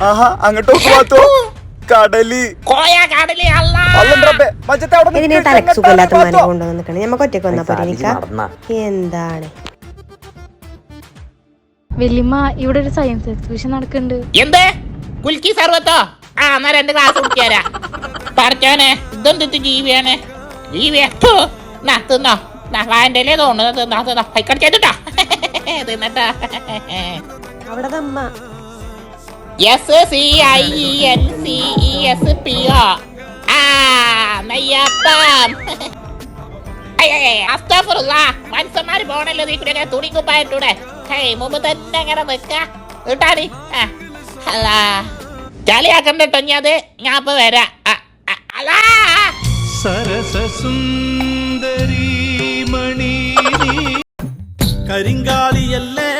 ആഹാ അങ്ങോട്ട് പോവാത്തോ കടൽ. കോയ കടലി അല്ല. അല്ലം റബ്ബേ മജത്തെ അവിടെ ഇതിനെ തലക്ക് സുഖമില്ലാത്ത എങ്ങട്ടാണ് മനെ കൊണ്ടുവന്ന് നിൽക്കണേ നമുക്ക് ഒറ്റയ്ക്ക് വന്നാ പോരെ എന്താണ്? വല്യമ്മ ഇവിടെ ഒരു സയൻസ് എക്സിബിഷൻ നടക്കുന്നുണ്ട്. എന്തേ? കുൽക്കി സർവത്തോ? ആ എന്നാ രണ്ട് ക്ലാസ് കുടിക്കാരാ പഠിച്ചോനെ ഇതെന്തിട്ട് ജീവിയാണ്. ജീവിയാ. തിന്നോ. നാ വാന്റെ ഇല തോന്നുന്നു തിന്നോ. തിന്നോ കൈക്കടിച്ചോ തിന്നട്ടാ. അവിടെ S C I E N C E S P O മനുഷ്യന്മാര് പോണല്ലോ നീ കൂടെ തുണിക്കുപ്പായിട്ടൂടെ. ഹേയ് മുമ്പ് തന്നെ അങ്ങനെ നിക്കാടി ഇട്ടാടി അല്ലാ. ചളിയാക്കണ്ട ഞാൻ അത് ഞാൻ ഇപ്പൊ വരാം. അല്ലാ. സരസസുന്ദരി മണി കരിങ്കാലിയല്ലേ?